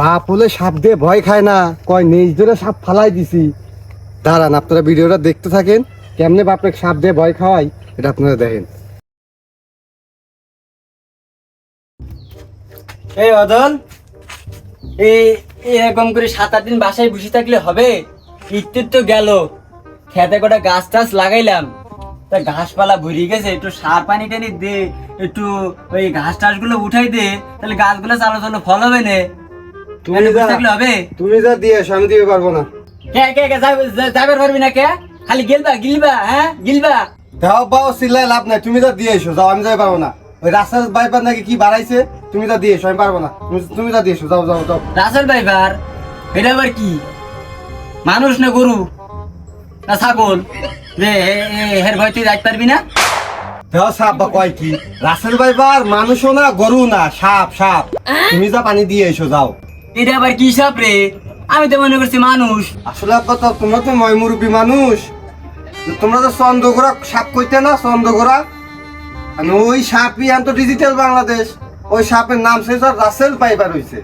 পাপ হলে সাপ দিয়ে ভয় খায় না। কয়, নিজ ধরে সাপ ফালাই দিছি। দাঁড়ান, আপনারা ভিডিওটা দেখতে থাকেন। কেমনে বাপরে সাপ দিয়ে ভয় খাওয়াই, এটা আপনারা দেখেন। এই অদল, এই এরকম করে সাত আট দিন বাসায় বসে থাকলে হবে? ইত্যুর তো গেল। খেতে কটা গাছ টাছ লাগাইলাম। তা ঘাসপালা ভরিয়ে গেছে, একটু সার পানি টানি দে, একটু ওই ঘাস টাসগুলো উঠাই দে, তাহলে গাছগুলো চালো চালো ফল হবে না। তুমি যা- হবে? তুমি যা দিয়ে এসো, আমি দিতে পারব না। কে কে কে যাবে- পারবি না কে? খালি গিলবা গিলবা হ্যাঁ? গিলবা। দাও বাও সিলাই লাভ নাই। তুমি যা দিয়ে এসো যাও আমি যাই পারব না। ওই রাস্তার বাইপার নাকি কি বাড়াইছে? তুমি যা দিয়ে এসো আমি পারব না। তুমি- যা দিয়ে এসো যাও যাও যাও। রাসেল ভাইবার এটা আবার কি? মানুষ না গরু? না ছাগল? যে এর ভয় তুই যাইতে পারবি না? দেহ সাপ বা কয় কি? রাসেল বাইবার মানুষও না গরু না সাপ সাপ। তুমি যা পানি দিয়ে এসো যাও। এটা আবার কি সাপ রে? আমি তো মনে করছি মানুষ। আসলে আব্বা তো তোমরা তো ময় মানুষ। তোমরা তো চন্দ্রগোড়া সাপ কইতে না চন্দ্রগোড়া? আর ওই সাপই আন তো ডিজিটাল বাংলাদেশ। ওই সাপের নাম সে রাসেল পাইবার হইছে।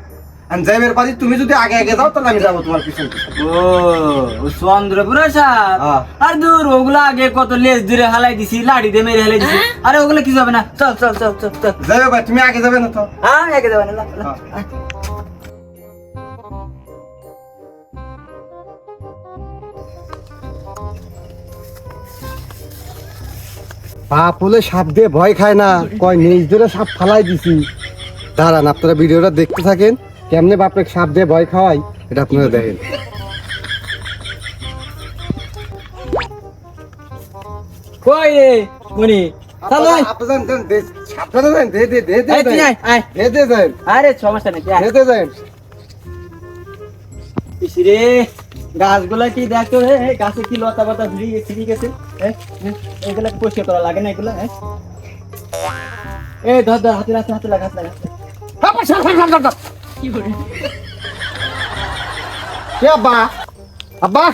আর যাইবার পারি তুমি যদি আগে আগে যাও তাহলে আমি যাব তোমার পিছন। ও ও চন্দ্রপুরা সাপ? হ্যাঁ। আর দূর ওগুলো আগে কত লেজ ধরে হালাই দিছি লাড়ি দিয়ে মেরে হালাই দিছি। আরে ওগুলো কিছু হবে না। চল চল চল চল চল। যাবে ভাই তুমি আগে যাবে না তো? হ্যাঁ একে দেবে না পাপ হলে সাপ দিয়ে ভয় খায় না। কয় নিজ ধরে সাপ ফালাই দিছি। দাঁড়ান আপনারা ভিডিওটা দেখতে থাকেন। কেমনে বাপরে সাপ দিয়ে ভয় খাওয়াই এটা আপনারা দেখেন। কই রে মনি? আরে সমস্যা নেই। ইসি রে। গাছগুলা কি দেখো হে গাছে কি লতা পাতা ঝুড়িয়ে ছিড়ি গেছে? এগুলা পরিষ্কার করা লাগে না এগুলা হ্যাঁ এ ধর ধর হাতে হাতে হাতে লাগা হাতে লাগা। কে আব্বা আব্বা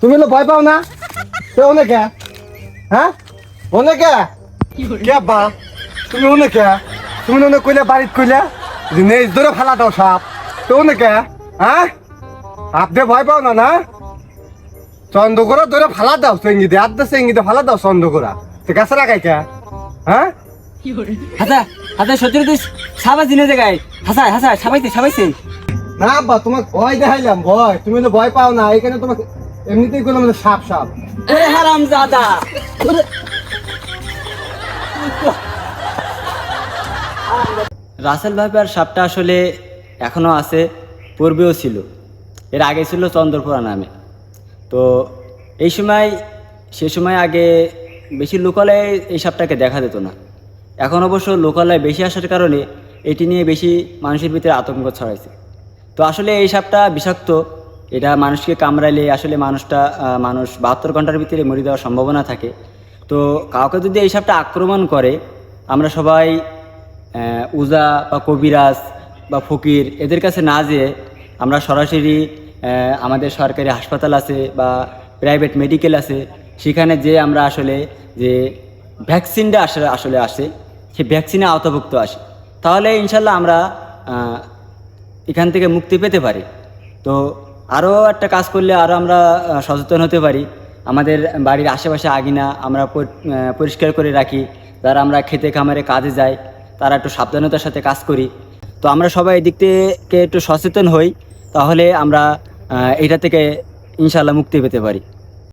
তুমি হলো ভয় পাও না? কে অনেকে হ্যাঁ? অনেকে? কে আব্বা তুমি অনেকে? তুমি অনেক কইলে বাড়িত কইলে যে নেজ ধরে ফালা দাও সাপ। তো অনেকে হ্যাঁ? আপনি ভয় পাও না না? চন্দ্রকোড়া ধরে ফালা দাও চেঙ্গিতে আদ্দা চেঙ্গিতে ফালা দাও চন্দ্রকোড়া তো গাছে রাখাই কে? হ্যাঁ? হাসা হাসা সত্যি তুই সাবা জিনে জায়গায়। হাসা হাসা সাবাইছে সাবাইছে। না আব্বা তোমাকে ভয় দেখাইলাম ভয়। তুমি তো ভয় পাও না এখানে তোমাকে এমনিতেই কোনো মানে সাপ সাপ। ওরে হারাম জাদা। রাসেল ভাইপার সাপটা আসলে এখনও আছে পূর্বেও ছিল। এর আগে ছিল চন্দ্রপুরা নামে। তো এই সময়, সে সময় আগে বেশি লোকালয়ে এই সাপটাকে দেখা যেত না। এখন অবশ্য লোকালয়ে বেশি আসার কারণে এটি নিয়ে বেশি মানুষের ভিতরে আতঙ্ক ছড়াইছে। তো আসলে এই সাপটা বিষাক্ত, এটা মানুষকে কামড়াইলে আসলে মানুষটা মানুষ বাহাত্তর ঘণ্টার ভিতরে মরে দেওয়ার সম্ভাবনা থাকে। তো কাউকে যদি এই সাপটা আক্রমণ করে, আমরা সবাই উজা বা কবিরাজ বা ফকির এদের কাছে না যেয়ে আমরা সরাসরি আমাদের সরকারি হাসপাতাল আছে বা প্রাইভেট মেডিকেল আছে, সেখানে যে আমরা আসলে যে ভ্যাকসিনটা আসলে আসলে আসে সে ভ্যাকসিনে আওতাভুক্ত আসে। তাহলে ইনশাল্লাহ আমরা এখান থেকে মুক্তি পেতে পারি। তো আরও একটা কাজ করলে আরও আমরা সচেতন হতে পারি। আমাদের বাড়ির আশেপাশে আগিনা আমরা পরিষ্কার করে রাখি। যারা আমরা খেতে খামারে কাজে যাই, তারা একটু সাবধানতার সাথে কাজ করি। তো আমরা সবাই এদিক থেকে একটু সচেতন হই। তাহলে আমরা এটা থেকে ইনশাল্লাহ মুক্তি পেতে পারি।